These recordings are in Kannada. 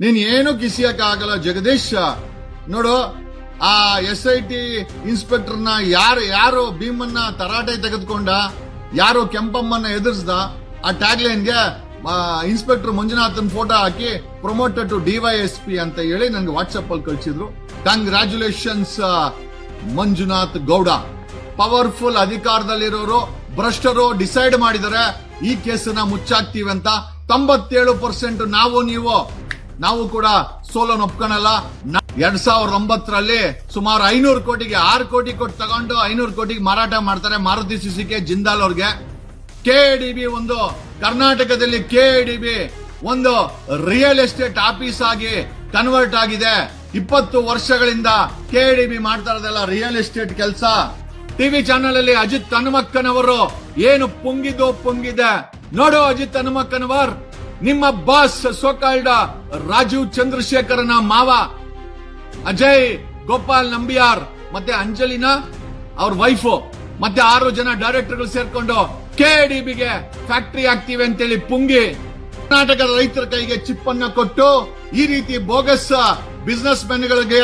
ನೀನ್ ಏನು ಕಿಸಿಯಕ್ಕಾಗಲ್ಲ ಜಗದೀಶ್. ನೋಡು, ಆ ಎಸ್ ಐ ಟಿ ಇನ್ಸ್ಪೆಕ್ಟರ್ನ ಯಾರು ಯಾರು ಭೀಮನ್ನ ತರಾಟೆ ತೆಗೆದುಕೊಂಡ, ಯಾರು ಕೆಂಪಮ್ಮನ್ನ ಎದುರಿಸ್ದ, ಆ ಟ್ಯಾಗ್ಲೈನ್ಗೆ ಇನ್ಸ್ಪೆಕ್ಟರ್ ಮಂಜುನಾಥನ್ ಫೋಟೋ ಹಾಕಿ ಪ್ರೊಮೋಟೆಡ್ ಟು ಡಿವೈಎಸ್ಪಿ ಅಂತ ಹೇಳಿ ನನಗೆ ವಾಟ್ಸ್ಆಪ್ ಅಲ್ಲಿ ಕಳಿಸಿದ್ರು. ಕಂಗ್ರ್ಯಾಚುಲೇಷನ್ಸ್ ಮಂಜುನಾಥ್ ಗೌಡ. ಪವರ್ಫುಲ್ ಅಧಿಕಾರದಲ್ಲಿರೋರು, ಭ್ರಷ್ಟರು ಡಿಸೈಡ್ ಮಾಡಿದರೆ ಈ ಕೇಸನ್ನ ಮುಚ್ಚಾಕ್ತೀವಿ ಅಂತ ತೊಂಬತ್ತೇಳು ಪರ್ಸೆಂಟ್ ನಾವು, ನೀವು ನಾವು ಕೂಡ ಸೋಲನ್ ಒಪ್ಕೊಳಲ್ಲ. ಎರಡ್ ಸಾವಿರದ ಒಂಬತ್ತರಲ್ಲಿ ಸುಮಾರು ಐನೂರು ಕೋಟಿಗೆ, ಆರು ಕೋಟಿ ಕೊಟ್ಟು ತಗೊಂಡು ಐನೂರು ಕೋಟಿಗೆ ಮಾರಾಟ ಮಾಡ್ತಾರೆ ಮಾರುತಿ ಸುಸುಕಿ ಜಿಂದಾಲ್ ಅವ್ರಿಗೆ. ಕೆಡಿಬಿ ಒಂದು, ಕರ್ನಾಟಕದಲ್ಲಿ ಕೆಡಿಬಿ ಒಂದು ರಿಯಲ್ ಎಸ್ಟೇಟ್ ಆಫೀಸ್ ಆಗಿ ಕನ್ವರ್ಟ್ ಆಗಿದೆ. ಇಪ್ಪತ್ತು ವರ್ಷಗಳಿಂದ ಕೆಡಿಬಿ ಮಾಡ್ತಾ ಇರೋದಲ್ಲ ರಿಯಲ್ ಎಸ್ಟೇಟ್ ಕೆಲಸ. ಟಿವಿ ಚಾನೆಲ್ ಅಲ್ಲಿ ಅಜಿತ್ ಹನುಮಕ್ಕನವರು ಏನು ಪುಂಗಿದ್ದು ಪುಂಗಿದೆ. ನೋಡು ಅಜಿತ್ ಹನುಮಕ್ಕನವರ್. ನಿಮ್ಮ ಬಾಸ್ ಸೋಕಾಲ್ಡ ರಾಜೀವ್ ಚಂದ್ರಶೇಖರನ ಮಾವ ಅಜಯ್ ಗೋಪಾಲ್ ನಂಬಿಯಾರ್, ಮತ್ತೆ ಅಂಜಲಿನಾ ಅವ್ರ ವೈಫು, ಮತ್ತೆ ಆರು ಜನ ಡೈರೆಕ್ಟರ್ಗಳು ಸೇರ್ಕೊಂಡು ಕೆಡಿಬಿಗೆ ಫ್ಯಾಕ್ಟರಿ ಆಗ್ತೀವಿ ಅಂತೇಳಿ ಪುಂಗಿ ಕರ್ನಾಟಕದ ರೈತರ ಕೈಗೆ ಚಿಪ್ ಅನ್ನ ಕೊಟ್ಟು, ಈ ರೀತಿ ಬೋಗಸ್ ಬಿಸ್ನೆಸ್ ಮೆನ್ಗಳಿಗೆ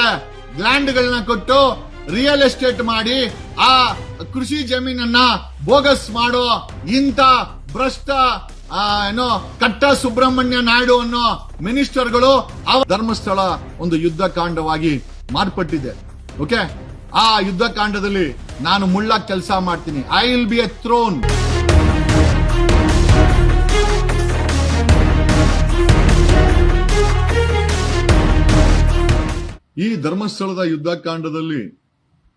ಲ್ಯಾಂಡ್ ಗಳನ್ನ ಕೊಟ್ಟು ರಿಯಲ್ ಎಸ್ಟೇಟ್ ಮಾಡಿ, ಆ ಕೃಷಿ ಜಮೀನನ್ನ ಬೋಗಸ್ ಮಾಡೋ ಇಂತ ಭ್ರಷ್ಟ ಏನೋ ಕಟ್ಟ ಸುಬ್ರಹ್ಮಣ್ಯ ನಾಯ್ಡು ಅನ್ನೋ ಮಿನಿಸ್ಟರ್ಗಳು ಆ ಧರ್ಮಸ್ಥಳ ಒಂದು ಯುದ್ಧ ಕಾಂಡವಾಗಿ ಮಾರ್ಪಟ್ಟಿದೆ. ಓಕೆ? ಆ ಯುದ್ಧ ಕಾಂಡದಲ್ಲಿ ನಾನು ಮುಳ್ಳ ಕೆಲಸ ಮಾಡ್ತೀನಿ. I will be a thorn ಈ ಧರ್ಮಸ್ಥಳದ ಯುದ್ಧಕಾಂಡದಲ್ಲಿ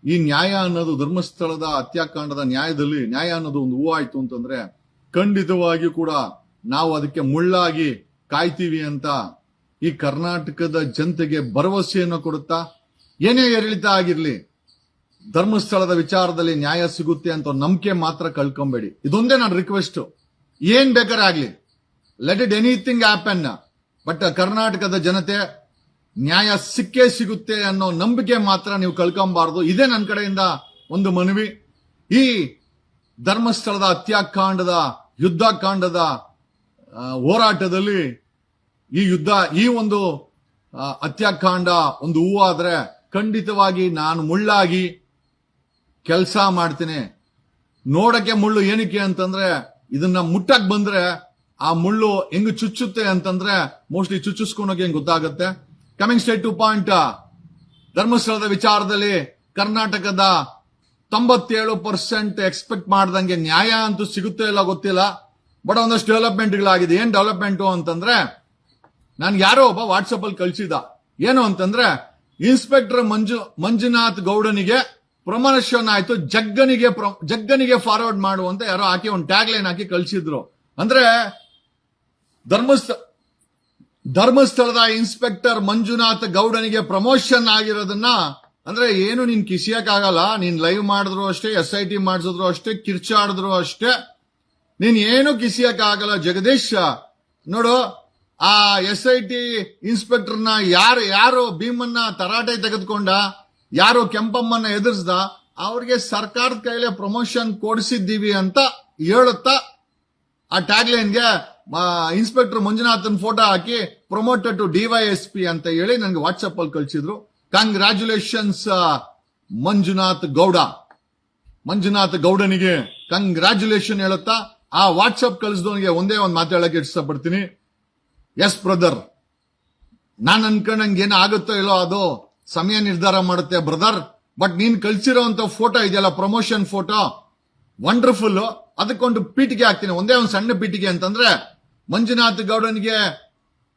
ಈ ನ್ಯಾಯ ಅನ್ನೋದು ಧರ್ಮಸ್ಥಳದ ಹತ್ಯಾಕಾಂಡದ ನ್ಯಾಯದಲ್ಲಿ ನ್ಯಾಯ ಅನ್ನೋದು ಒಂದು ಹೂವಾಯ್ತು ಅಂತಂದ್ರೆ ಖಂಡಿತವಾಗಿಯೂ ಕೂಡ ನಾವು ಅದಕ್ಕೆ ಮುಳ್ಳಾಗಿ ಕಾಯ್ತೀವಿ ಅಂತ ಈ ಕರ್ನಾಟಕದ ಜನತೆಗೆ ಭರವಸೆಯನ್ನು ಕೊಡುತ್ತಾ, ಏನೇ ಏರಿಳಿತ ಆಗಿರ್ಲಿ, ಧರ್ಮಸ್ಥಳದ ವಿಚಾರದಲ್ಲಿ ನ್ಯಾಯ ಸಿಗುತ್ತೆ ಅಂತ ನಂಬಿಕೆ ಮಾತ್ರ ಕಳ್ಕೊಂಬೇಡಿ. ಇದೊಂದೇ ನಾನು ರಿಕ್ವೆಸ್ಟ್ ಏನ್ ಬೇಕಾದ್ರೆ ಆಗ್ಲಿ. Let it anything happen but ಕರ್ನಾಟಕದ ಜನತೆ ನ್ಯಾಯ ಸಿಕ್ಕೇ ಸಿಗುತ್ತೆ ಅನ್ನೋ ನಂಬಿಕೆ ಮಾತ್ರ ನೀವು ಕಳ್ಕೊಬಾರ್ದು. ಇದೇ ನನ್ನ ಕಡೆಯಿಂದ ಒಂದು ಮನವಿ. ಈ ಧರ್ಮಸ್ಥಳದ ಹತ್ಯಾಕಾಂಡದ, ಯುದ್ಧಕಾಂಡದ ಹೋರಾಟದಲ್ಲಿ ಈ ಯುದ್ಧ, ಈ ಒಂದು ಹತ್ಯಾಕಾಂಡ ಒಂದು ಹೂವಾದ್ರೆ ಖಂಡಿತವಾಗಿ ನಾನು ಮುಳ್ಳಾಗಿ ಕೆಲಸ ಮಾಡ್ತೀನಿ. ನೋಡಕ್ಕೆ ಮುಳ್ಳು ಏನಕ್ಕೆ ಅಂತಂದ್ರೆ ಇದನ್ನ ಮುಟ್ಟಕ್ ಬಂದ್ರೆ ಆ ಮುಳ್ಳು ಹೆಂಗ್ ಚುಚ್ಚುತ್ತೆ ಅಂತಂದ್ರೆ ಮೋಸ್ಟ್ಲಿ ಚುಚ್ಚಿಸ್ಕೊಂಡೋಗಿ ಹೆಂಗ್ ಗೊತ್ತಾಗುತ್ತೆ? ಕಮಿಂಗ್ ಸ್ಟೇಟ್ ಟು ಪಾಯಿಂಟ್, ಧರ್ಮಸ್ಥಳದ ವಿಚಾರದಲ್ಲಿ ಕರ್ನಾಟಕದ ತೊಂಬತ್ತೇಳು ಪರ್ಸೆಂಟ್ ಎಕ್ಸ್ಪೆಕ್ಟ್ ಮಾಡ್ದಂಗೆ ನ್ಯಾಯ ಅಂತೂ ಸಿಗುತ್ತೆ ಇಲ್ಲ ಗೊತ್ತಿಲ್ಲ. ಬಟ್ ಒಂದಷ್ಟು ಡೆವಲಪ್ಮೆಂಟ್ಗಳಾಗಿದೆ ಏನ್ ಡೆವಲಪ್ಮೆಂಟ್ ಅಂತಂದ್ರೆ, ನಾನು ಯಾರೋ ಒಬ್ಬ ವಾಟ್ಸಪ್ ಅಲ್ಲಿ ಕಳಿಸಿದ ಏನು ಅಂತಂದ್ರೆ ಇನ್ಸ್ಪೆಕ್ಟರ್ ಮಂಜು, ಮಂಜುನಾಥ್ ಗೌಡನಿಗೆ ಪ್ರಮೋಷನ್ ಆಯ್ತು. ಜಗ್ಗನಿಗೆ ಜಗ್ಗನಿಗೆ ಫಾರ್ವರ್ಡ್ ಮಾಡುವಂತ ಯಾರೋ ಹಾಕಿ ಒಂದು ಟ್ಯಾಗ್ ಲೈನ್ ಹಾಕಿ ಕಳಿಸಿದ್ರು. ಅಂದ್ರೆ, ಧರ್ಮಸ್ಥ, ಧರ್ಮಸ್ಥಳದ ಇನ್ಸ್ಪೆಕ್ಟರ್ ಮಂಜುನಾಥ್ ಗೌಡನಿಗೆ ಪ್ರಮೋಷನ್ ಆಗಿರೋದನ್ನ ಅಂದ್ರೆ ಏನು ನೀನ್ ಕಿಸಿಯಕ್ಕಾಗಲ್ಲ, ನೀನ್ ಲೈವ್ ಮಾಡಿದ್ರು ಅಷ್ಟೇ ಎಸ್ ಐ ಟಿ ಮಾಡಿಸಿದ್ರು ಅಷ್ಟೇ, ಕಿರ್ಚಾಡಿದ್ರು ಅಷ್ಟೇ. ನೀನ್ ಏನು ಕಿಸಿಯಕ್ಕಾಗಲ್ಲ, ಜಗದೀಶ್. ನೋಡು, ಆ ಎಸ್ ಐ ಟಿ ಇನ್ಸ್ಪೆಕ್ಟರ್ನ ಯಾರು ಯಾರು ಭೀಮನ್ನ ತರಾಟೆ ತೆಗೆದುಕೊಂಡ, ಯಾರು ಕೆಂಪಮ್ಮನ್ನ ಎದುರಿಸ್ದ, ಅವ್ರಿಗೆ ಸರ್ಕಾರದ ಕೈಲೇ ಪ್ರಮೋಷನ್ ಕೊಡಿಸಿದ್ದೀವಿ ಅಂತ ಹೇಳುತ್ತಾ, ಆ ಟ್ಯಾಗ್ಲೈನ್ಗೆ ಇನ್ಸ್ಪೆಕ್ಟರ್ ಮಂಜುನಾಥನ್ ಫೋಟೋ ಹಾಕಿ ಪ್ರಮೋಟೆಡ್ ಟು ಡಿವೈಎಸ್ಪಿ ಅಂತ ಹೇಳಿ ನನಗೆ ವಾಟ್ಸ್ಆಪ್ ಅಲ್ಲಿ ಕಳಿಸಿದ್ರು. ಕಂಗ್ರ್ಯಾಚುಲೇಷನ್ಸ್ ಮಂಜುನಾಥ್ ಗೌಡ. ಮಂಜುನಾಥ್ ಗೌಡನಿಗೆ ಕಂಗ್ರ್ಯಾಚುಲೇಷನ್ ಹೇಳುತ್ತಾ, ಆ ವಾಟ್ಸ್ಆಪ್ ಕಳಿಸಿದವನಿಗೆ ಒಂದೇ ಒಂದು ಮಾತು ಹೇಳಕ್ಕೆ ಇಷ್ಟಪಡ್ತೀನಿ ಎಸ್ ಬ್ರದರ್ ನಾನು ಅನ್ಕೊಂಡಂಗೆ ಏನೋ ಆಗುತ್ತೋ ಇಲ್ಲೋ ಅದು ಸಮಯ ನಿರ್ಧಾರ ಮಾಡುತ್ತೆ ಬ್ರದರ್ ಬಟ್ ನೀನ್ ಕಳ್ಸಿರೋಂತ ಫೋಟೋ ಇದೆಯಲ್ಲ ಪ್ರಮೋಷನ್ ಫೋಟೋ ವಂಡರ್ಫುಲ್ ಅದಕ್ಕೊಂದು ಪೀಟಿಗೆ ಹಾಕ್ತೀನಿ. ಒಂದೇ ಒಂದು ಸಣ್ಣ ಪೀಟಿಗೆ ಅಂತಂದ್ರೆ, ಮಂಜುನಾಥ್ ಗೌಡನಿಗೆ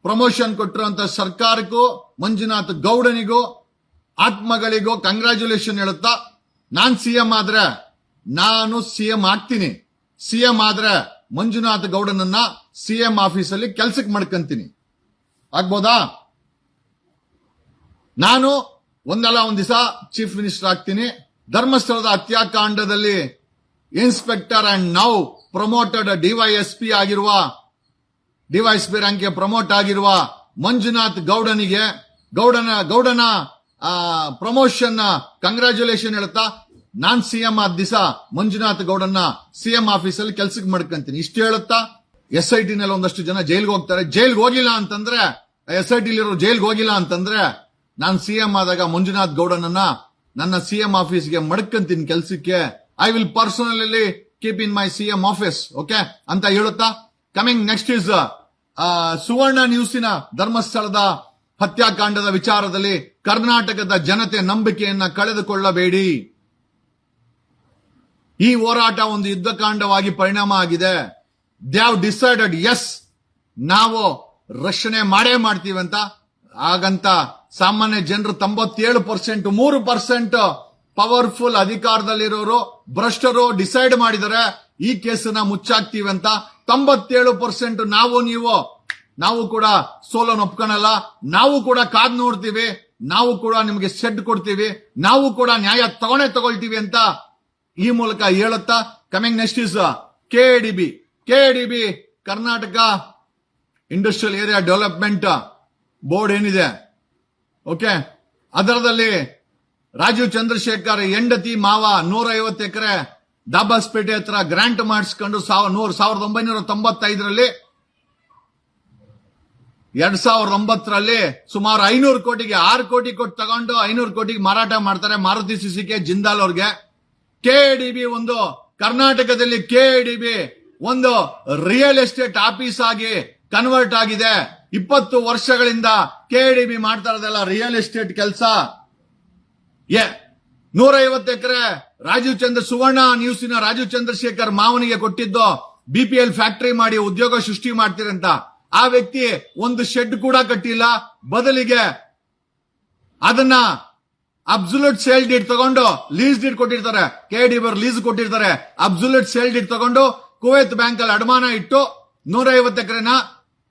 ಪ್ರಮೋಷನ್ ಕೊಟ್ಟಿರುವಂತ ಸರ್ಕಾರಕ್ಕೂ, ಮಂಜುನಾಥ್ ಗೌಡನಿಗೂ ಆತ್ಮಗಳಿಗೂ ಕಂಗ್ರ್ಯಾಚುಲೇಷನ್ ಹೇಳುತ್ತಾ, ನಾನ್ ಸಿಎಂ ಆದ್ರೆ, ನಾನು ಸಿಎಂ ಆಗ್ತೀನಿ. ಸಿಎಂ ಆದ್ರೆ ಮಂಜುನಾಥ್ ಗೌಡನನ್ನ ಸಿಎಂ ಆಫೀಸಲ್ಲಿ ಕೆಲ್ಸಕ್ಕೆ ಮಾಡ್ಕಂತೀನಿ. ಆಗ್ಬೋದಾ? ನಾನು ಒಂದಲ್ಲ ಒಂದ್ ದಿವಸ ಚೀಫ್ ಮಿನಿಸ್ಟರ್ ಆಗ್ತೀನಿ. ಧರ್ಮಸ್ಥಳದ ಹತ್ಯಾಕಾಂಡದಲ್ಲಿ inspector and now promoted DySP ಆಗಿರುವ ಡಿವೈಎಸ್ಪಿ ರ್ಯಾಂಕ್ಗೆ ಪ್ರಮೋಟ್ ಆಗಿರುವ ಮಂಜುನಾಥ್ ಗೌಡನಿಗೆ, ಗೌಡನ ಗೌಡನ ಪ್ರಮೋಷನ್ ಕಂಗ್ರ್ಯಾಚುಲೇಷನ್ ಹೇಳ್ತಾ, ನಾನ್ ಸಿಎಂ ಆದ ದಿವಸ ಮಂಜುನಾಥ್ ಗೌಡನ್ನ ಸಿಎಂ ಆಫೀಸಲ್ಲಿ ಕೆಲ್ಸಕ್ಕೆ ಮಾಡ್ಕಂತೀನಿ. ಇಷ್ಟು ಹೇಳುತ್ತಾ ಎಸ್ ಐ ಟಿ ನಲ್ಲಿ ಒಂದಷ್ಟು ಜನ ಜೈಲ್ಗೆ ಹೋಗ್ತಾರೆ. ಜೈಲ್ಗೆ ಹೋಗಿಲ್ಲ ಅಂತಂದ್ರೆ ಎಸ್ ಐ ಟಿಲಿರೋ ಜೈಲ್ಗೆ ಹೋಗಿಲ್ಲ ಅಂತಂದ್ರೆ, ನಾನು ಸಿ ಎಂ ಆದಾಗ ಮಂಜುನಾಥ್ ಗೌಡನನ್ನ ನನ್ನ ಸಿ ಎಂ ಆಫೀಸ್ಗೆ ಮಡ್ಕಂತೀನಿ ಕೆಲ್ಸಕ್ಕೆ. I will personally keep in my C M office okay ಅಂತ ಹೇಳುತ್ತಾ ಕಮಿಂಗ್ ನೆಕ್ಸ್ಟ್ ಇಸ್ ಸುವರ್ಣ ನ್ಯೂಸಿನ ಧರ್ಮಸ್ಥಳದ ಹತ್ಯಾಕಾಂಡದ ವಿಚಾರದಲ್ಲಿ ಕರ್ನಾಟಕದ ಜನತೆ ನಂಬಿಕೆಯನ್ನ ಕಳೆದುಕೊಳ್ಳಬೇಡಿ. ಈ ಹೋರಾಟ ಒಂದು ಯುದ್ಧಕಾಂಡವಾಗಿ ಪರಿಣಾಮ ಆಗಿದೆ. ದೇ ಡಿಸೈಡೆಡ್ ಎಸ್ ನಾವು ರಕ್ಷಣೆ ಮಾಡೇ ಮಾಡ್ತೀವಿ ಅಂತ. ಹಾಗಂತ ಸಾಮಾನ್ಯ ಜನರು ತೊಂಬತ್ತೇಳು ಪರ್ಸೆಂಟ್, ಮೂರು ಪರ್ಸೆಂಟ್ ಪವರ್ಫುಲ್ ಅಧಿಕಾರದಲ್ಲಿರೋರು, ಭ್ರಷ್ಟರು ಡಿಸೈಡ್ ಮಾಡಿದರೆ ಈ ಕೇಸನ್ನ ಮುಚ್ಚಾಕ್ತೀವಿ ಅಂತ. ತೊಂಬತ್ತೇಳು ಪರ್ಸೆಂಟ್ ನಾವು, ನೀವು ನಾವು ಕೂಡ ಸೋಲನ್ನು ಒಪ್ಕೊಳಲ್ಲ, ನಾವು ಕೂಡ ಕಾದ್ ನೋಡ್ತೀವಿ, ನಾವು ಕೂಡ ನಿಮಗೆ ಸೆಡ್ ಕೊಡ್ತೀವಿ, ನಾವು ಕೂಡ ನ್ಯಾಯ ತಗೊಂಡೇ ತಗೊಳ್ತೀವಿ ಅಂತ ಈ ಮೂಲಕ ಹೇಳುತ್ತಾ coming next is K D B K D B Karnataka industrial area development board ಏನಿದೆ? ಓಕೆ ಅದರದಲ್ಲಿ ರಾಜೀವ್ ಚಂದ್ರಶೇಖರ್ ಹೆಂಡತಿ ಮಾವ ನೂರ ಐವತ್ತು ಎಕರೆ ದಾಬಾಸ್ಪೇಟೆ ಹತ್ರ ಗ್ರಾಂಟ್ ಮಾಡಿಸ್ಕೊಂಡು ಸಾವಿರದ ಒಂಬೈನೂರ ತೊಂಬತ್ತೈದರಲ್ಲಿ ಎರಡ್ ಸಾವಿರದ ಒಂಬತ್ತರಲ್ಲಿ ಸುಮಾರು ಐನೂರು ಕೋಟಿಗೆ ಆರು ಕೋಟಿ ಕೊಟ್ಟು ತಗೊಂಡು ಐನೂರು ಕೋಟಿಗೆ ಮಾರಾಟ ಮಾಡ್ತಾರೆ ಮಾರುತಿ ಸುಸುಕಿ ಜಿಂದಾಲ್ ಅವ್ರಿಗೆ. ಕೆಡಿಬಿ ಒಂದು, ಕರ್ನಾಟಕದಲ್ಲಿ ಕೆಡಿಬಿ ಒಂದು ರಿಯಲ್ ಎಸ್ಟೇಟ್ ಆಫೀಸ್ ಆಗಿ ಕನ್ವರ್ಟ್ ಆಗಿದೆ. ಇಪ್ಪತ್ತು ವರ್ಷಗಳಿಂದ ಕೆಡಿಬಿ ಮಾಡ್ತಾ ಇರೋದಲ್ಲ ರಿಯಲ್ ಎಸ್ಟೇಟ್ ಕೆಲಸ. ಏ, ನೂರೈವತ್ತು ಎಕರೆ ರಾಜೀವ್ ಚಂದ್ರ, ಸುವರ್ಣ ನ್ಯೂಸಿನ ರಾಜೀವ್ ಚಂದ್ರಶೇಖರ್ ಮಾವನಿಗೆ ಕೊಟ್ಟಿದ್ದು ಬಿಪಿಎಲ್ ಫ್ಯಾಕ್ಟರಿ ಮಾಡಿ ಉದ್ಯೋಗ ಸೃಷ್ಟಿ ಮಾಡ್ತೀರಂತ ಆ ವ್ಯಕ್ತಿ ಒಂದು ಶೆಡ್ ಕೂಡ ಕಟ್ಟಿಲ್ಲ. ಬದಲಿಗೆ ಅದನ್ನ ಅಬ್ಸುಲೂಟ್ ಸೇಲ್ ಡೀಟ್ ತಗೊಂಡು ಲೀಸ್ ಡೀಟ್ ಕೊಟ್ಟಿರ್ತಾರೆ. ಕೆ ಡಿ ಬರ್ ಲೀಸ್ ಕೊಟ್ಟಿರ್ತಾರೆ. ಅಬ್ಸುಲೂಟ್ ಸೇಲ್ ಡೀಟ್ ತಗೊಂಡು ಕುವೈತ್ ಬ್ಯಾಂಕ್ ಅಲ್ಲಿ ಅಡಮಾನ ಇಟ್ಟು ನೂರ ಐವತ್ತು ಎಕರೆನ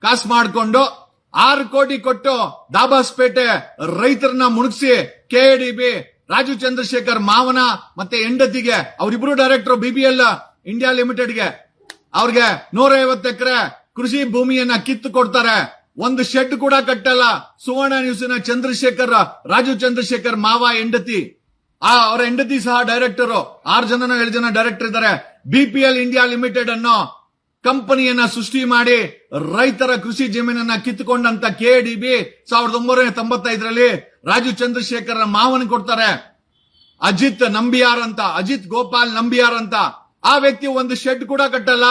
ಕಾಸು ಮಾಡಿಕೊಂಡು ಆರು ಕೋಟಿ ಕೊಟ್ಟು ದಾಬಾಸ್ಪೇಟೆ ರೈತರನ್ನ ಮುಣಗಿಸಿ K D B Raju Chandrasekhar ಮಾವನ ಮತ್ತೆ ಹೆಂಡತಿಗೆ, ಅವರಿಬ್ರು ಡೈರೆಕ್ಟರ್ ಬಿಬಿಎಲ್ ಇಂಡಿಯಾ ಲಿಮಿಟೆಡ್ಗೆ ಅವ್ರಿಗೆ ನೂರ ಐವತ್ತು ಎಕರೆ ಕೃಷಿ ಭೂಮಿಯನ್ನ ಕಿತ್ತು ಕೊಡ್ತಾರೆ. ಒಂದು ಶೆಡ್ ಕೂಡ ಕಟ್ಟಲ್ಲ. ಸುವರ್ಣ ನ್ಯೂಸಿನ ಚಂದ್ರಶೇಖರ್, ರಾಜು ಚಂದ್ರಶೇಖರ್ ಮಾವ ಹೆಂಡತಿ. ಆ, ಅವರ ಹೆಂಡತಿ ಸಹ ಡೈರೆಕ್ಟರ್. ಆರು ಜನ, ಏಳು ಜನ ಡೈರೆಕ್ಟರ್ ಇದ್ದಾರೆ. ಬಿಪಿಎಲ್ ಇಂಡಿಯಾ ಲಿಮಿಟೆಡ್ ಅನ್ನೋ ಕಂಪನಿಯನ್ನ ಸೃಷ್ಟಿ ಮಾಡಿ ರೈತರ ಕೃಷಿ ಜಮೀನನ್ನ ಕಿತ್ತುಕೊಂಡಂತ ಕೆಡಿಬಿ ಸಾವಿರದ ಒಂಬೈನೂರ ತೊಂಬತ್ತೈದರಲ್ಲಿ ರಾಜು ಚಂದ್ರಶೇಖರ್ ಮಾವನ್ ಕೊಡ್ತಾರೆ. ಅಜಿತ್ ನಂಬಿಯಾರ್ ಅಂತ, ಅಜಿತ್ ಗೋಪಾಲ್ ನಂಬಿಯಾರ್ ಅಂತ. ಆ ವ್ಯಕ್ತಿ ಒಂದು ಶೆಡ್ ಕೂಡ ಕಟ್ಟಲ್ಲ.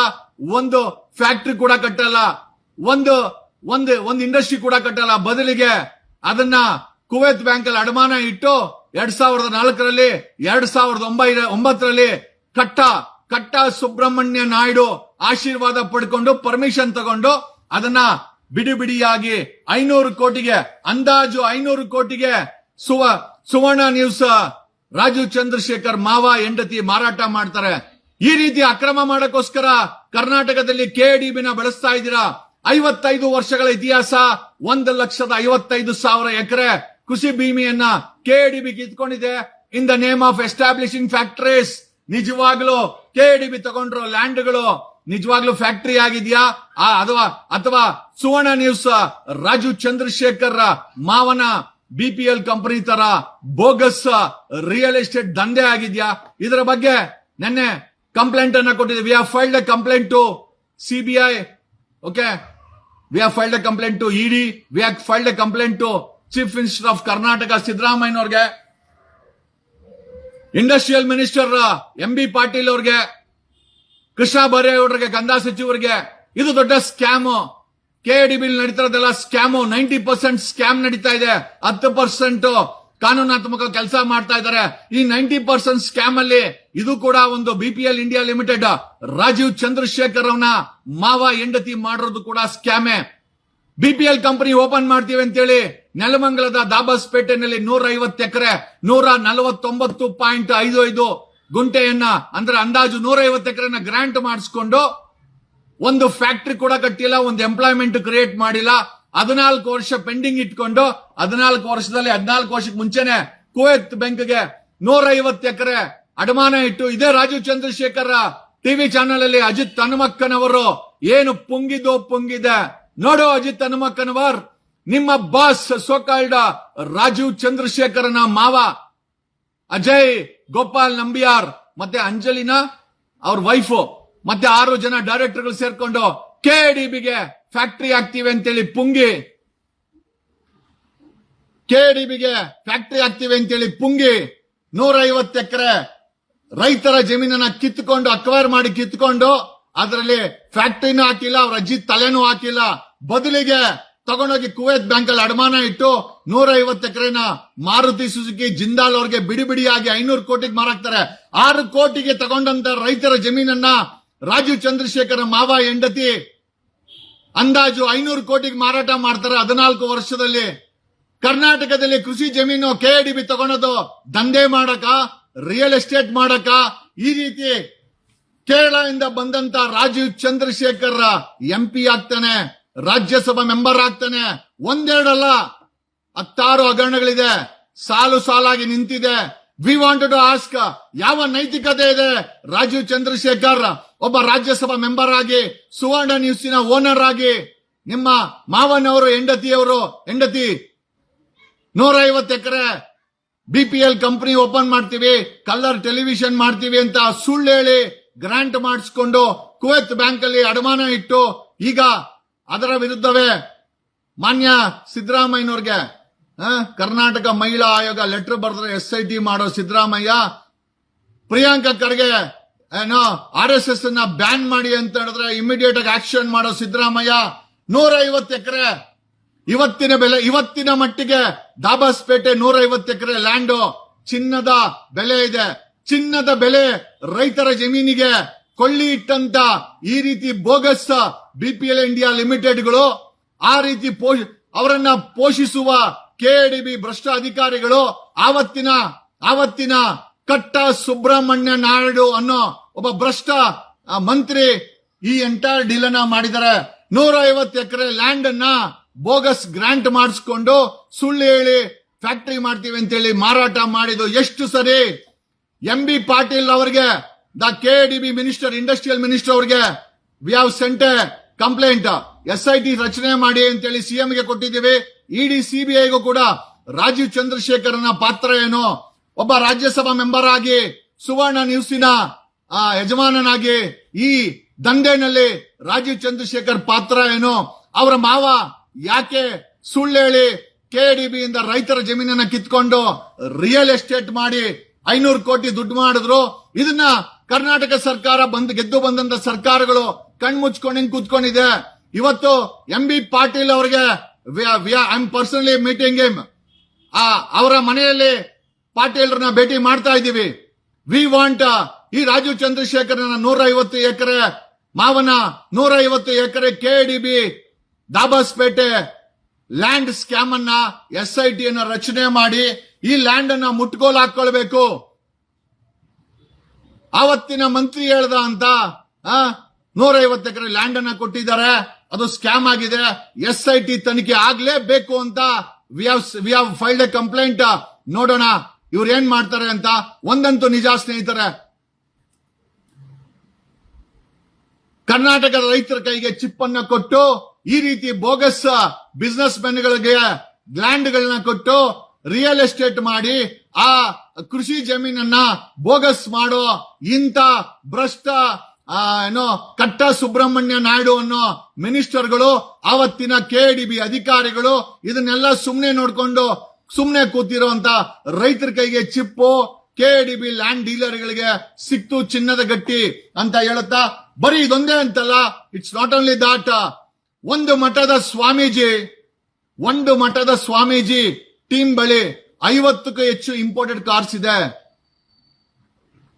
ಒಂದು ಫ್ಯಾಕ್ಟ್ರಿ ಕೂಡ ಕಟ್ಟಲ್ಲ, ಒಂದು ಒಂದು ಒಂದು ಇಂಡಸ್ಟ್ರಿ ಕೂಡ ಕಟ್ಟಲ್ಲ. ಬದಲಿಗೆ ಅದನ್ನ ಕುವೈತ್ ಬ್ಯಾಂಕ್ ಅಲ್ಲಿ ಅಡಮಾನ ಇಟ್ಟು ಎರಡ್ ಸಾವಿರದ ನಾಲ್ಕರಲ್ಲಿ, ಎರಡ್ ಸಾವಿರದ ಒಂಬೈನ ಒಂಬತ್ತರಲ್ಲಿ ಕಟ್ಟ ಕಟ್ಟ ಸುಬ್ರಹ್ಮಣ್ಯ ನಾಯ್ಡು ಆಶೀರ್ವಾದ ಪಡ್ಕೊಂಡು ಪರ್ಮಿಷನ್ ತಗೊಂಡು ಅದನ್ನ ಬಿಡಿ ಬಿಡಿಯಾಗಿ ಐನೂರು ಕೋಟಿಗೆ, ಅಂದಾಜು ಐನೂರು ಕೋಟಿಗೆ ಸುವ, ಸುವರ್ಣ ನ್ಯೂಸ್ ರಾಜು ಚಂದ್ರಶೇಖರ್ ಮಾವ ಹೆಂಡತಿ ಮಾರಾಟ ಮಾಡ್ತಾರೆ. ಈ ರೀತಿ ಅಕ್ರಮ ಮಾಡಕ್ಕೋಸ್ಕರ ಕರ್ನಾಟಕದಲ್ಲಿ ಕೆಡಿಬಿನ ಬಳಸ್ತಾ ಇದ್ದೀರಾ? ಐವತ್ತೈದು ವರ್ಷಗಳ ಇತಿಹಾಸ, ಒಂದು ಲಕ್ಷದ ಐವತ್ತೈದು ಸಾವಿರ ಎಕರೆ ಕೃಷಿ ಭೂಮಿಯನ್ನ KDB ಕಿತ್ಕೊಂಡಿದೆ. In the name of establishing factories ನಿಜವಾಗ್ಲೂ ಕೆಡಿಬಿ ತಗೊಂಡ್ರು ಲ್ಯಾಂಡ್ಗಳು ನಿಜವಾಗ್ಲೂ ಫ್ಯಾಕ್ಟರಿ ಆಗಿದ್ಯಾ? ಅಥವಾ ಅಥವಾ ಸುವರ್ಣ ನ್ಯೂಸ್, ರಾಜು ಚಂದ್ರಶೇಖರ್ ಮಾವನ ಬಿಪಿಎಲ್ ಕಂಪನಿ ತರ ಬೋಗಸ್ ರಿಯಲ್ ಎಸ್ಟೇಟ್ ದಂಧೆ ಆಗಿದ್ಯಾ? ಇದರ ಬಗ್ಗೆ ನಿನ್ನೆ ಕಂಪ್ಲೇಂಟ್ ಅನ್ನ ಕೊಟ್ಟಿದೆ we filed a complaint to CBI okay we have filed a complaint to ED we have filed a complaint to chief minister of Karnataka ಸಿದ್ದರಾಮಯ್ಯನವ್ರಿಗೆ industrial minister M B Patil ಅವ್ರಿಗೆ. ಕೃಷ್ಣ ಬರೇಗೌಡರಿಗೆ ಕಂದಾಯ ಸಚಿವರಿಗೆ ಇದು ದೊಡ್ಡ ಸ್ಕ್ಯಾಮ್ ಕೆಡಿಬಿ ನಡೀತಿರೋದೆಲ್ಲ ಸ್ಕ್ಯಾಮು ನೈಂಟಿ ಪರ್ಸೆಂಟ್ ಸ್ಕ್ಯಾಮ್ ನಡೀತಾ ಇದೆ. ಹತ್ತು ಪರ್ಸೆಂಟ್ ಕಾನೂನಾತ್ಮಕ ಕೆಲಸ ಮಾಡ್ತಾ ಇದ್ದಾರೆ. ಈ ನೈಂಟಿ ಪರ್ಸೆಂಟ್ ಸ್ಕ್ಯಾಮ್ ಅಲ್ಲಿ ಇದು ಕೂಡ ಒಂದು BPL India limited Rajeev Chandrasekhar ಅವನ ಮಾವ ಹೆಂಡತಿ ಮಾಡಿರೋದು ಕೂಡ ಸ್ಕ್ಯಾಮ್ ಬಿಪಿಎಲ್ ಕಂಪನಿ ಓಪನ್ ಮಾಡ್ತೀವಿ ಅಂತೇಳಿ ನೆಲಮಂಗಲದ ದಾಬಾಸ್ಪೇಟೆನಲ್ಲಿ ನೂರ ಐವತ್ತು ಎಕರೆ ನೂರ ನಲವತ್ತೊಂಬತ್ತು ಪಾಯಿಂಟ್ ಐದು ಐದು ಗುಂಟೆಯನ್ನ, ಅಂದ್ರೆ ಅಂದಾಜು ನೂರ ಐವತ್ತು ಎಕರೆನ ಗ್ರಾಂಟ್ ಮಾಡಿಸ್ಕೊಂಡು ಒಂದು ಫ್ಯಾಕ್ಟ್ರಿ ಕೂಡ ಕಟ್ಟಿಲ್ಲ, ಒಂದು ಎಂಪ್ಲಾಯ್ಮೆಂಟ್ ಕ್ರಿಯೇಟ್ ಮಾಡಿಲ್ಲ. ಹದಿನಾಲ್ಕು ವರ್ಷ ಪೆಂಡಿಂಗ್ ಇಟ್ಕೊಂಡು ಹದಿನಾಲ್ಕು ವರ್ಷದಲ್ಲಿ ಹದಿನಾಲ್ಕು ವರ್ಷಕ್ಕೆ ಮುಂಚೆನೆ ಕುವೆತ್ ಬ್ಯಾಂಕ್ಗೆ ನೂರೈವತ್ತು ಎಕರೆ ಅಡಮಾನ ಇಟ್ಟು ಇದೇ ರಾಜೀವ್ ಚಂದ್ರಶೇಖರ್ ಟಿವಿ ಚಾನೆಲ್ ಅಲ್ಲಿ ಅಜಿತ್ ಹನುಮಕ್ಕನವರು ಏನು ಪುಂಗಿದೋ ಪುಂಗಿದೆ. ನೋಡು ಅಜಿತ್ ಹನುಮಕ್ಕನವರ್, ನಿಮ್ಮ ಬಾಸ್ ಸೋಕಾಲ್ಡ ರಾಜೀವ್ ಚಂದ್ರಶೇಖರನ ಮಾವ. ಅಜಯ್, ಗೋಪಾಲ್ ನಂಬಿಯಾರ್, ಮತ್ತೆ ಅಂಜಲಿನಾ ಅವ್ರ ವೈಫ್, ಮತ್ತೆ ಆರು ಜನ ಡೈರೆಕ್ಟರ್ಗಳು ಸೇರ್ಕೊಂಡು ಕೆಡಿಬಿಗೆ ಫ್ಯಾಕ್ಟರಿ ಆಗ್ತೀವಿ ಅಂತೇಳಿ ಪುಂಗಿ. ಕೆಡಿಬಿಗೆ ಫ್ಯಾಕ್ಟ್ರಿ ಹಾಕ್ತೀವಿ ಅಂತೇಳಿ ಪುಂಗಿ. ನೂರೈವತ್ತು ಎಕರೆ ರೈತರ ಜಮೀನನ್ನ ಕಿತ್ಕೊಂಡು ಅಕ್ವೈರ್ ಮಾಡಿ ಕಿತ್ಕೊಂಡು, ಅದರಲ್ಲಿ ಫ್ಯಾಕ್ಟ್ರಿನೂ ಹಾಕಿಲ್ಲ, ಅವ್ರ ಅಜ್ಜಿ ತಲೆನೂ ಹಾಕಿಲ್ಲ. ಬದಲಿಗೆ ತಗೊಂಡೋಗಿ ಕುವೈತ್ ಬ್ಯಾಂಕ್ ಅಲ್ಲಿ ಅಡಮಾನ ಇಟ್ಟು ನೂರ ಐವತ್ತು ಎಕರೆನ ಮಾರುತಿ ಸುಜುಕಿ, ಜಿಂದಾಲ್ ಅವ್ರಿಗೆ ಬಿಡಿ ಬಿಡಿಯಾಗಿ ಐನೂರು ಕೋಟಿಗೆ ಮಾರಾಕ್ತಾರೆ. ಆರು ಕೋಟಿಗೆ ತಗೊಂಡಂತ ರೈತರ ಜಮೀನನ್ನ ರಾಜೀವ್ ಚಂದ್ರಶೇಖರ ಮಾವ ಹೆಂಡತಿ ಅಂದಾಜು ಐನೂರು ಕೋಟಿಗೆ ಮಾರಾಟ ಮಾಡ್ತಾರೆ. ಹದಿನಾಲ್ಕು ವರ್ಷದಲ್ಲಿ ಕರ್ನಾಟಕದಲ್ಲಿ ಕೃಷಿ ಜಮೀನು ಕೆಡಿಬಿ ತಗೊಳೋದು ದಂಧೆ ಮಾಡಕ ರಿಯಲ್ ಎಸ್ಟೇಟ್ ಮಾಡಕ, ಈ ರೀತಿ ಕೇರಳದಿಂದ ಬಂದಂತ ರಾಜೀವ್ ಚಂದ್ರಶೇಖರ್ ಎಂ ಪಿ ಆಗ್ತಾನೆ, ರಾಜ್ಯಸಭಾ ಮೆಂಬರ್ ಆಗ್ತಾನೆ. ಒಂದೆರಡಲ್ಲ, ಹತ್ತಾರು ಹಗರಣಗಳಿದೆ. ಸಾಲು ಸಾಲಾಗಿ ನಿಂತಿದೆ. ವಿ ವಾಂಟ್ ಟು ಆಸ್ಕ್ ಯಾವ ನೈತಿಕತೆ ಇದೆ ರಾಜೀವ್ ಚಂದ್ರಶೇಖರ್? ಒಬ್ಬ ರಾಜ್ಯಸಭಾ ಮೆಂಬರ್ ಆಗಿ, ಸುವರ್ಣ ನ್ಯೂಸಿನ ಓನರ್ ಆಗಿ, ನಿಮ್ಮ ಮಾವನವರು, ಹೆಂಡತಿಯವರು, ಹೆಂಡತಿ ನೂರ ಐವತ್ತು ಎಕರೆ ಬಿಪಿಎಲ್ ಕಂಪನಿ ಓಪನ್ ಮಾಡ್ತೀವಿ ಕಲರ್ ಟೆಲಿವಿಷನ್ ಮಾಡ್ತೀವಿ ಅಂತ ಸುಳ್ಳು ಹೇಳಿ ಗ್ರಾಂಟ್ ಮಾಡಿಸ್ಕೊಂಡು ಕುವೆತ್ ಬ್ಯಾಂಕ್ ಅಲ್ಲಿ ಅಡಮಾನ ಇಟ್ಟು, ಈಗ ಅದರ ವಿರುದ್ಧವೇ ಮಾನ್ಯ ಸಿದ್ದರಾಮಯ್ಯನವ್ರಿಗೆ ಕರ್ನಾಟಕ ಮಹಿಳಾ ಆಯೋಗ ಲೆಟರ್ ಬರೆದ್ರೆ ಎಸ್ ಐ ಟಿ ಮಾಡೋ ಸಿದ್ದರಾಮಯ್ಯ, ಪ್ರಿಯಾಂಕಾ ಖರ್ಗೆ ಏನೋ ಆರ್ ಎಸ್ ಎಸ್ ಅನ್ನ ಬ್ಯಾನ್ ಮಾಡಿ ಅಂತ ಹೇಳಿದ್ರೆ ಇಮಿಡಿಯೇಟ್ ಆಗಿ ಆಕ್ಷನ್ ಮಾಡೋ ಸಿದ್ದರಾಮಯ್ಯ ನೂರ ಐವತ್ತು ಎಕರೆ. ಇವತ್ತಿನ ಬೆಲೆ, ಇವತ್ತಿನ ಮಟ್ಟಿಗೆ ದಾಬಾಸ್ಪೇಟೆ ನೂರ ಐವತ್ತು ಎಕರೆ ಲ್ಯಾಂಡು ಚಿನ್ನದ ಬೆಲೆ ಇದೆ. ಚಿನ್ನದ ಬೆಲೆ ರೈತರ ಜಮೀನಿಗೆ ಕೊಳ್ಳಿ ಇಟ್ಟಂತ ಈ ರೀತಿ ಬೋಗಸ್ ಬಿಪಿಎಲ್ ಇಂಡಿಯಾ ಲಿಮಿಟೆಡ್ಗಳು ಆ ರೀತಿ ಅವರನ್ನ ಪೋಷಿಸುವ ಕೆಡಿಬಿ ಭ್ರಷ್ಟ ಅಧಿಕಾರಿಗಳು, ಆವತ್ತಿನ ಆವತ್ತಿನ ಕಟ್ಟ ಸುಬ್ರಹ್ಮಣ್ಯ ನಾಯ್ಡು ಅನ್ನೋ ಒಬ್ಬ ಭ್ರಷ್ಟ ಆ, ಮಂತ್ರಿ ಈ ಎಂಟೈರ್ ಡೀಲ್ ಅನ್ನ ಮಾಡಿದ್ದಾರೆ ನೂರ ಐವತ್ತು ಎಕರೆ ಲ್ಯಾಂಡ್ ಅನ್ನ ಬೋಗಸ್ ಗ್ರಾಂಟ್ ಮಾಡಿಸ್ಕೊಂಡು ಸುಳ್ಳು ಹೇಳಿ ಫ್ಯಾಕ್ಟರಿ ಮಾಡ್ತೀವಿ ಅಂತೇಳಿ ಮಾರಾಟ ಮಾಡಿದ್ದು ಎಷ್ಟು ಸರಿ? ಎಂ ಬಿ ಪಾಟೀಲ್ ಅವರಿಗೆ the K D B minister industrial minister ಅವರಿಗೆ we have sent complaint S I T ರಚನೆ ಮಾಡಿ ಅಂತೇಳಿ ಸಿಎಂ ಗೆ ಕೊಟ್ಟಿದ್ದೀವಿ. ಇಡಿ ಸಿಬಿಐಗೂ ಕೂಡ ರಾಜೀವ್ ಚಂದ್ರಶೇಖರನ ಪಾತ್ರ ಏನು? ಒಬ್ಬ ರಾಜ್ಯಸಭಾ ಮೆಂಬರ್ ಆಗಿ ಸುವರ್ಣ ನ್ಯೂಸಿನ ಆ, ಯಜಮಾನನಾಗಿ ಈ ದಂಧೆನಲ್ಲಿ ರಾಜೀವ್ ಚಂದ್ರಶೇಖರ್ ಪಾತ್ರ ಏನು? ಅವರ ಮಾವ ಯಾಕೆ ಸುಳ್ಳು ಹೇಳಿ ಕೆಡಿಬಿ ಇಂದ ರೈತರ ಜಮೀನನ್ನ ಕಿತ್ಕೊಂಡು ರಿಯಲ್ ಎಸ್ಟೇಟ್ ಮಾಡಿ ಐನೂರು ಕೋಟಿ ದುಡ್ಡು ಮಾಡಿದ್ರು? ಇದನ್ನ ಕರ್ನಾಟಕ ಸರ್ಕಾರ ಬಂದ್ ಗೆದ್ದು ಬಂದಂತ ಸರ್ಕಾರಗಳು ಕಣ್ಮುಚ್ಕೊಂಡು ಹಿಂಗ್ ಕೂತ್ಕೊಂಡಿದೆ. ಇವತ್ತು ಎಂ ಬಿ ಪಾಟೀಲ್ ಅವರಿಗೆ ಐಮ್ ಪರ್ಸನಲಿ ಮೀಟಿಂಗ್ ಆ ಅವರ ಮನೆಯಲ್ಲಿ ಪಾಟೀಲ್ರನ್ನ ಭೇಟಿ ಮಾಡ್ತಾ ಇದ್ದೀವಿ. ವಿ ವಾಂಟ್ ಈ ರಾಜೀವ್ ಚಂದ್ರಶೇಖರನ ನೂರ ಐವತ್ತು ಎಕರೆ, ಮಾವನ ನೂರ ಐವತ್ತು acre B Dabaspete land scam ಅನ್ನ ಎಸ್ ಐ ಟಿ ಅನ್ನು ರಚನೆ ಮಾಡಿ, ಈ ಲ್ಯಾಂಡ್ ಅನ್ನ ಮುಟ್ಗೋಲ್ ಹಾಕೊಳ್ಬೇಕು. ಆವತ್ತಿನ ಮಂತ್ರಿ ಹೇಳ್ದ ಅಂತ ನೂರ ಐವತ್ತು ಎಕರೆ ಲ್ಯಾಂಡ್ ಅನ್ನ ಕೊಟ್ಟಿದ್ದಾರೆ. ಅದು ಸ್ಕ್ಯಾಮ್ ಆಗಿದೆ. ಎಸ್ ಐ ಟಿ ತನಿಖೆ ಆಗ್ಲೇಬೇಕು ಅಂತ we we filed a complaint ನೋಡೋಣ. ಇವ್ರು ಏನ್ ಮಾಡ್ತಾರೆ ಅಂತ ಒಂದಂತೂ ನಿಜ ಸ್ನೇಹಿತರೆ. ಕರ್ನಾಟಕದ ರೈತರ ಕೈಗೆ ಚಿಪ್ ಅನ್ನ ಕೊಟ್ಟು, ಈ ರೀತಿ ಬೋಗಸ್ ಬಿಸ್ನೆಸ್ ಮೆನ್ಗಳಿಗೆ ಲ್ಯಾಂಡ್ಗಳನ್ನ ಕೊಟ್ಟು ರಿಯಲ್ ಎಸ್ಟೇಟ್ ಮಾಡಿ, ಆ ಕೃಷಿ ಜಮೀನನ್ನ ಬೋಗಸ್ ಮಾಡೋ ಇಂತ ಭ್ರಷ್ಟ ಏನೋ ಕಟ್ಟ ಸುಬ್ರಹ್ಮಣ್ಯ ನಾಯ್ಡು ಅನ್ನೋ ಮಿನಿಸ್ಟರ್ಗಳು ಆವತ್ತಿನ ಕೆಡಿಬಿ ಅಧಿಕಾರಿಗಳು, ಇದನ್ನೆಲ್ಲ ಸುಮ್ನೆ ನೋಡ್ಕೊಂಡು ಸುಮ್ನೆ ಕೂತಿರುವಂತ ರೈತರ ಕೈಗೆ ಚಿಪ್ಪು ಕೆಡಿಬಿ ಲ್ಯಾಂಡ್ ಡೀಲರ್ ಗಳಿಗೆ ಸಿಕ್ತು ಚಿನ್ನದ ಗಟ್ಟಿ ಅಂತ ಹೇಳುತ್ತಾ, ಬರೀ ಇದೊಂದೇ ಅಂತಲ್ಲ ಇಟ್ಸ್ ನಾಟ್ ಓನ್ಲಿ ದಾಟ್ ಒಂದು ಮಠದ ಸ್ವಾಮೀಜಿ, ಒಂದು ಮಠದ ಸ್ವಾಮೀಜಿ ಟೀಮ್ ಬಳಿ ಐವತ್ತಕ್ಕೂ ಹೆಚ್ಚು ಇಂಪೋರ್ಟೆಡ್ ಕಾರ್ಸ್ ಇದೆ.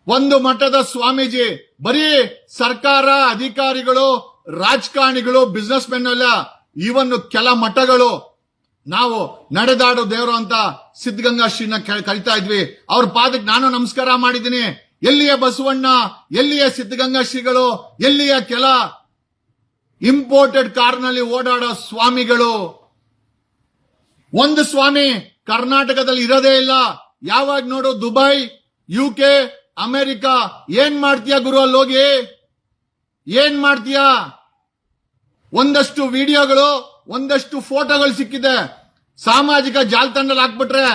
ಒಂದು ಮಠದ ಸ್ವಾಮೀಜಿ, ಬರೀ ಸರ್ಕಾರ, ಅಧಿಕಾರಿಗಳು, ರಾಜಕಾರಣಿಗಳು ಬಿಸ್ನೆಸ್ ಮೆನ್ ಅಲ್ಲ ಈವನ್ ಕೆಲ ಮಠಗಳು ನಾವು ನಡೆದಾಡೋ ದೇವರು ಅಂತ ಸಿದ್ಧಗಂಗಾ ಶ್ರೀನ ಕರಿತಾ ಇದ್ವಿ. ಅವ್ರ ಪಾದಕ್ಕೆ ನಾನು ನಮಸ್ಕಾರ ಮಾಡಿದ್ದೀನಿ. ಎಲ್ಲಿಯ ಬಸವಣ್ಣ, ಎಲ್ಲಿಯ ಸಿದ್ಧಗಂಗಾ ಶ್ರೀಗಳು, ಎಲ್ಲಿಯ ಕೆಲ ಇಂಪೋರ್ಟೆಡ್ ಕಾರ್ನಲ್ಲಿ ಓಡಾಡೋ ಸ್ವಾಮಿಗಳು? ಒಂದು ಸ್ವಾಮಿ ಕರ್ನಾಟಕದಲ್ಲಿ ಇರೋದೇ ಇಲ್ಲ. ಯಾವಾಗ ನೋಡು, ದುಬೈ ಯು ಕೆ ಅಮೆರಿಕ, ಏನ್ ಮಾಡ್ತೀಯ ಗುರು ಅಲ್ಲಿ ಹೋಗಿ ಏನ್ ಮಾಡ್ತೀಯ? ಒಂದಷ್ಟು ವಿಡಿಯೋಗಳು, ಒಂದಷ್ಟು ಫೋಟೋಗಳು ಸಿಕ್ಕಿದೆ. ಸಾಮಾಜಿಕ ಜಾಲತಾಣದಲ್ಲಿ ಹಾಕ್ಬಿಟ್ರೆ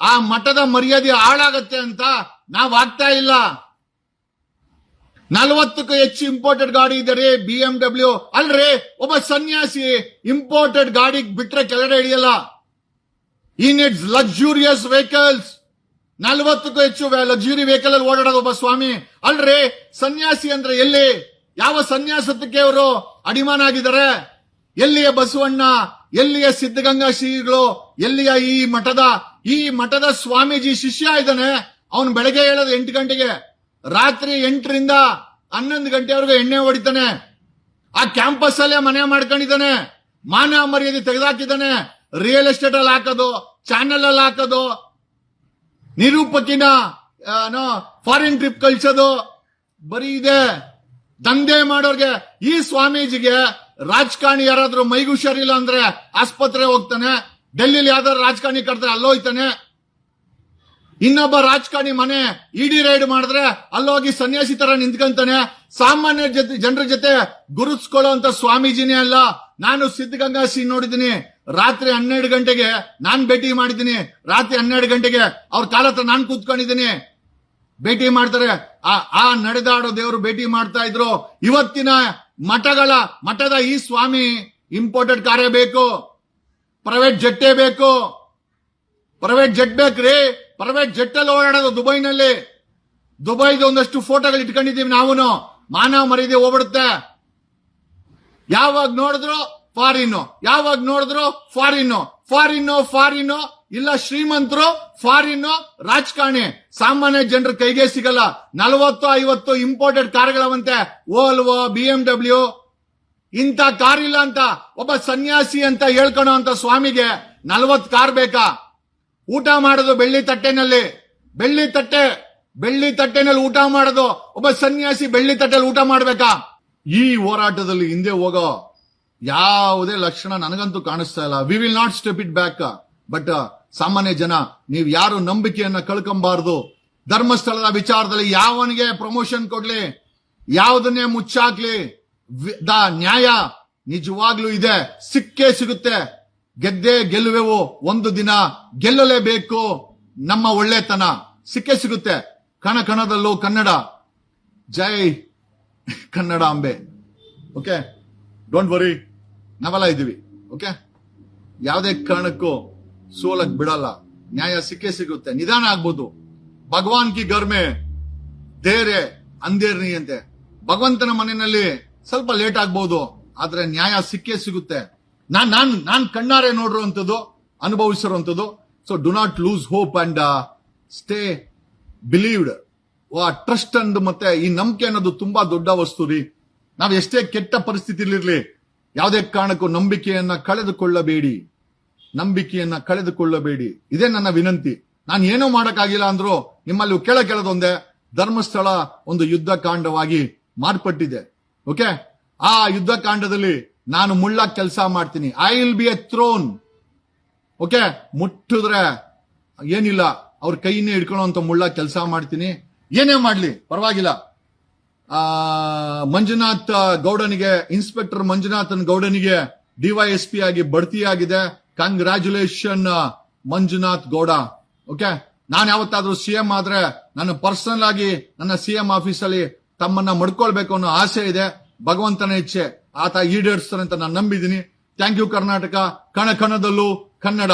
ಆ ಮಠದ ಮರ್ಯಾದೆ ಹಾಳಾಗತ್ತೆ ಅಂತ ನಾವು ಆಗ್ತಾ ಇಲ್ಲ. ನಲವತ್ತಕ್ಕೂ ಹೆಚ್ಚು ಇಂಪೋರ್ಟೆಡ್ ಗಾಡಿ ಇದೆ ರೀ ಬಿ ಎಂ ಡಬ್ಲ್ಯೂ ಅಲ್ರಿ, ಒಬ್ಬ ಸನ್ಯಾಸಿ ಇಂಪೋರ್ಟೆಡ್ ಗಾಡಿ ಬಿಟ್ರೆ ಕೆಳಗಡೆ ಹಿಡಿಯಲ್ಲ. ಇನ್ ಇಟ್ಸ್ ಲಕ್ಸುರಿಯಸ್ ವೆಹಿಕಲ್ಸ್ ನಲ್ವತ್ತಕ್ಕೂ ಹೆಚ್ಚು ಲಕ್ಸುರಿ ವೆಹಿಕಲ್ ಅಲ್ಲಿ ಓಡಾಡೋದು ಒಬ್ಬ ಸ್ವಾಮಿ. ಅಲ್ರಿ, ಸನ್ಯಾಸಿ ಅಂದ್ರೆ ಎಲ್ಲಿ? ಯಾವ ಸನ್ಯಾಸತ್ವಕ್ಕೆ ಅವರು? ಅಡಿಮಾನ ಆಗಿದ್ದಾರೆ ಎಲ್ಲಿಯ ಬಸವಣ್ಣ, ಎಲ್ಲಿಯ ಸಿದ್ಧಗಂಗಾ ಶ್ರೀಗಳು, ಎಲ್ಲಿಯ ಈ ಮಠದ ಈ ಮಠದ ಸ್ವಾಮೀಜಿ ಶಿಷ್ಯ ಇದ್ದಾನೆ. ಅವನು ಬೆಳಗ್ಗೆ ಹೇಳೋದು ಎಂಟು ಗಂಟೆಗೆ, ರಾತ್ರಿ ಎಂಟರಿಂದ ಹನ್ನೊಂದು ಗಂಟೆವರೆಗೂ ಎಣ್ಣೆ ಹೊಡಿತಾನೆ. ಆ ಕ್ಯಾಂಪಸ್ ಅಲ್ಲೇ ಮನೆ ಮಾಡ್ಕೊಂಡಿದ್ದಾನೆ. ಮಾನ ಮರ್ಯಾದೆ ತೆಗೆದಾಕಿದ್ದಾನೆ. ರಿಯಲ್ ಎಸ್ಟೇಟ್ ಅಲ್ಲಿ ಹಾಕೋದು, ಚಾನೆಲ್ ಅಲ್ಲಿ ಹಾಕೋದು, ನಿರೂಪಕಿನ ಫಾರಿನ್ ಟ್ರಿಪ್ ಕಳ್ಸೋದು, ಬರೀ ಇದೆ. ದಂಧೆ ಮಾಡೋರ್ಗೆ ಈ ಸ್ವಾಮೀಜಿಗೆ ರಾಜಕಾರಣಿ ಯಾರಾದ್ರೂ ಮೈಗೆ ಹುಷಾರಿಲ್ಲ ಅಂದ್ರೆ ಆಸ್ಪತ್ರೆ ಹೋಗ್ತಾನೆ, ಡೆಲ್ಲಿಲಿ ಯಾವ್ದಾದ್ರು ರಾಜಕಾರಣಿ ಕರೆದ್ರೆ ಅಲ್ಲೋಯ್ತಾನೆ ಇನ್ನೊಬ್ಬ ರಾಜಕಾರಣಿ ಮನೆ ಇಡಿ ರೈಡ್ ಮಾಡಿದ್ರೆ ಅಲ್ಲೋಗಿ ಸನ್ಯಾಸಿ ತರ ನಿಂತ್ಕೊಂತಾನೆ. ಸಾಮಾನ್ಯ ಜನರ ಜೊತೆ ಗುರುತಿಸ್ಕೊಳ್ಳೋ ಅಂತ ಸ್ವಾಮೀಜಿನೇ ಅಲ್ಲ. ನಾನು ಸಿದ್ಧಗಂಗಾ ಶ್ರೀ ನೋಡಿದ್ದೀನಿ. ರಾತ್ರಿ ಹನ್ನೆರಡು ಗಂಟೆಗೆ ನಾನ್ ಭೇಟಿ ಮಾಡಿದ್ದೀನಿ. ರಾತ್ರಿ ಹನ್ನೆರಡು ಗಂಟೆಗೆ ಅವ್ರ ಕಾಲ ಹತ್ರ ನಾನ್ ಕೂತ್ಕೊಂಡಿದ್ದೀನಿ. ಭೇಟಿ ಮಾಡ್ತಾರೆ. ಆ ಆ ನಡೆದಾಡೋ ದೇವರು ಭೇಟಿ ಮಾಡ್ತಾ ಇದ್ರು. ಇವತ್ತಿನ ಮಠಗಳ, ಮಠದ ಈ ಸ್ವಾಮಿ ಇಂಪೋರ್ಟೆಡ್ ಕಾರ್ಯ ಬೇಕು. ಪ್ರೈವೇಟ್ ಜೆಟ್ಟೇ ಬೇಕು. ಪ್ರೈವೇಟ್ ಜೆಟ್ ಬೇಕ್ರಿ. ಪ್ರೈವೇಟ್ ಜೆಟ್ ಅಲ್ಲಿ ಓಡಾಡೋದು ದುಬೈನಲ್ಲಿ. ದುಬೈದು ಒಂದಷ್ಟು ಫೋಟೋಗಳು ಇಟ್ಕೊಂಡಿದ್ದೀವಿ ನಾವು ಮಾನವ ಮರ್ಯಾದೆ ಹೋಗ್ಬಿಡುತ್ತೆ. ಯಾವಾಗ ನೋಡಿದ್ರು ಫಾರಿನ್ ಯಾವಾಗ ನೋಡಿದ್ರು ಫಾರಿನ್ ಫಾರಿನ್ ಫಾರಿನ್ ಇಲ್ಲ ಶ್ರೀಮಂತರು ಫಾರಿನ್ ರಾಜಕಾರಣಿ. ಸಾಮಾನ್ಯ ಜನರ ಕೈಗೆ ಸಿಗಲ್ಲ. ನಲವತ್ತು, ಐವತ್ತು ಇಂಪೋರ್ಟೆಡ್ ಕಾರ್ಗಳವಂತೆ ಓಲ್ವೋ ಬಿ ಎಂ ಡಬ್ಲ್ಯೂ ಇಂಥ ಕಾರ್ ಇಲ್ಲ ಅಂತ, ಒಬ್ಬ ಸನ್ಯಾಸಿ ಅಂತ ಹೇಳ್ಕೊಳೋ ಅಂತ ಸ್ವಾಮಿಗೆ ನಲವತ್ ಕಾರ್ ಬೇಕಾ? ಊಟ ಮಾಡೋದು ಬೆಳ್ಳಿ ತಟ್ಟೆನಲ್ಲಿ. ಬೆಳ್ಳಿ ತಟ್ಟೆ, ಬೆಳ್ಳಿ ತಟ್ಟೆನಲ್ಲಿ ಊಟ ಮಾಡೋದು ಒಬ್ಬ ಸನ್ಯಾಸಿ ಬೆಳ್ಳಿ ತಟ್ಟೆಯಲ್ಲಿ ಊಟ ಮಾಡ್ಬೇಕಾ? ಈ ಹೋರಾಟದಲ್ಲಿ ಹಿಂದೆ ಹೋಗೋ ಯಾವುದೇ ಲಕ್ಷಣ ನನಗಂತೂ ಕಾಣಿಸ್ತಾ ಇಲ್ಲ. We will not step it back but ಸಾಮಾನ್ಯ ಜನ, ನೀವು ಯಾರು ನಂಬಿಕೆಯನ್ನ ಕಳ್ಕೊಂಬಾರ್ದು. ಧರ್ಮಸ್ಥಳದ ವಿಚಾರದಲ್ಲಿ ಯಾವನಿಗೆ ಪ್ರಮೋಷನ್ ಕೊಡ್ಲಿ, ಯಾವುದನ್ನೇ ಮುಚ್ಚಾಕ್ಲಿ ದ ನ್ಯಾಯ ನಿಜವಾಗ್ಲೂ ಇದೆ, ಸಿಕ್ಕೇ ಸಿಗುತ್ತೆ. ಗೆದ್ದೇ ಗೆಲ್ಲುವೆವು, ಒಂದು ದಿನ ಗೆಲ್ಲಲೇಬೇಕು, ನಮ್ಮ ಒಳ್ಳೆತನ ಸಿಕ್ಕೇ ಸಿಗುತ್ತೆ. ಕಣ ಕಣದಲ್ಲೂ ಕನ್ನಡ. ಜೈ ಕನ್ನಡ ಅಂಬೆ. ಓಕೆ? ಡೋಂಟ್ ವರಿ ನಾವೆಲ್ಲ ಇದ್ದೀವಿ. ಓಕೆ? ಯಾವುದೇ ಕಾರಣಕ್ಕೂ ಸೋಲಕ್ ಬಿಡಲ್ಲ. ನ್ಯಾಯ ಸಿಕ್ಕೇ ಸಿಗುತ್ತೆ. ನಿಧಾನ ಆಗ್ಬೋದು. ಭಗವಾನ್ ಕಿ ಗರ್ಮೆ ಧೈರ್ಯ ಅಂದೇರ್ನಿ ಅಂತೆ. ಭಗವಂತನ ಮನೆಯಲ್ಲಿ ಸ್ವಲ್ಪ ಲೇಟ್ ಆಗ್ಬಹುದು ಆದ್ರೆ ನ್ಯಾಯ ಸಿಕ್ಕೇ ಸಿಗುತ್ತೆ. ನಾನ್ ನಾನ್ ನಾನ್ ಕಣ್ಣಾರೆ ನೋಡಿರುವಂತದ್ದು ಅನುಭವಿಸಿರುವಂತದ್ದು so do not lose hope and stay believed trust and ಮತ್ತೆ ಈ ನಂಬಿಕೆ ಅನ್ನೋದು ತುಂಬಾ ದೊಡ್ಡ ವಸ್ತು ರೀ. ನಾವು ಎಷ್ಟೇ ಕೆಟ್ಟ ಪರಿಸ್ಥಿತಿಲಿರ್ಲಿ ಯಾವುದೇ ಕಾರಣಕ್ಕೂ ನಂಬಿಕೆಯನ್ನ ಕಳೆದುಕೊಳ್ಳಬೇಡಿ. ನಂಬಿಕೆಯನ್ನ ಕಳೆದುಕೊಳ್ಳಬೇಡಿ. ಇದೇ ನನ್ನ ವಿನಂತಿ. ನಾನು ಏನೂ ಮಾಡಕ್ಕಾಗಿಲ್ಲ ಅಂದ್ರು ನಿಮ್ಮಲ್ಲಿ ಕೆಳ ಕೆಳದೊಂದೇ ಧರ್ಮಸ್ಥಳ ಒಂದು ಯುದ್ಧ ಕಾಂಡವಾಗಿ ಮಾರ್ಪಟ್ಟಿದೆ. ಓಕೆ? ಆ ಯುದ್ಧ ಕಾಂಡದಲ್ಲಿ ನಾನು ಮುಳ್ಳ ಕೆಲಸ ಮಾಡ್ತೀನಿ. I will be a thorn okay? ಮುಟ್ಟಿದ್ರೆ ಏನಿಲ್ಲ. ಅವ್ರ ಕೈನೇ ಹಿಡ್ಕೊಳ್ಳೋಂತ ಮುಳ್ಳ ಕೆಲಸ ಮಾಡ್ತೀನಿ. ಏನೇ ಮಾಡ್ಲಿ, ಪರವಾಗಿಲ್ಲ. ಆ, ಮಂಜುನಾಥ್ ಗೌಡನಿಗೆ, ಇನ್ಸ್ಪೆಕ್ಟರ್ ಮಂಜುನಾಥನ್ ಗೌಡನಿಗೆ ಡಿವೈಎಸ್ಪಿ ಆಗಿ ಬಡ್ತಿಯಾಗಿದೆ. ಕಂಗ್ರ್ಯಾಚುಲೇಷನ್ ಮಂಜುನಾಥ್ ಗೌಡ. ಓಕೆ ನಾನು ಯಾವತ್ತಾದ್ರೂ ಸಿಎಂ ಆದ್ರೆ ನಾನು ಪರ್ಸನಲ್ ಆಗಿ ನನ್ನ ಸಿಎಂ ಆಫೀಸಲ್ಲಿ ತಮ್ಮನ್ನ ಮಡ್ಕೊಳ್ಬೇಕು ಅನ್ನೋ ಆಸೆ ಇದೆ. ಭಗವಂತನ ಇಚ್ಛೆ. ಆತ ಈಡೇರಿಸ್ತಾರೆ ಅಂತ ನಾನು ನಂಬಿದ್ದೀನಿ. Thank you Karnataka. ಕಣ ಕಣದಲ್ಲೂ ಕನ್ನಡ.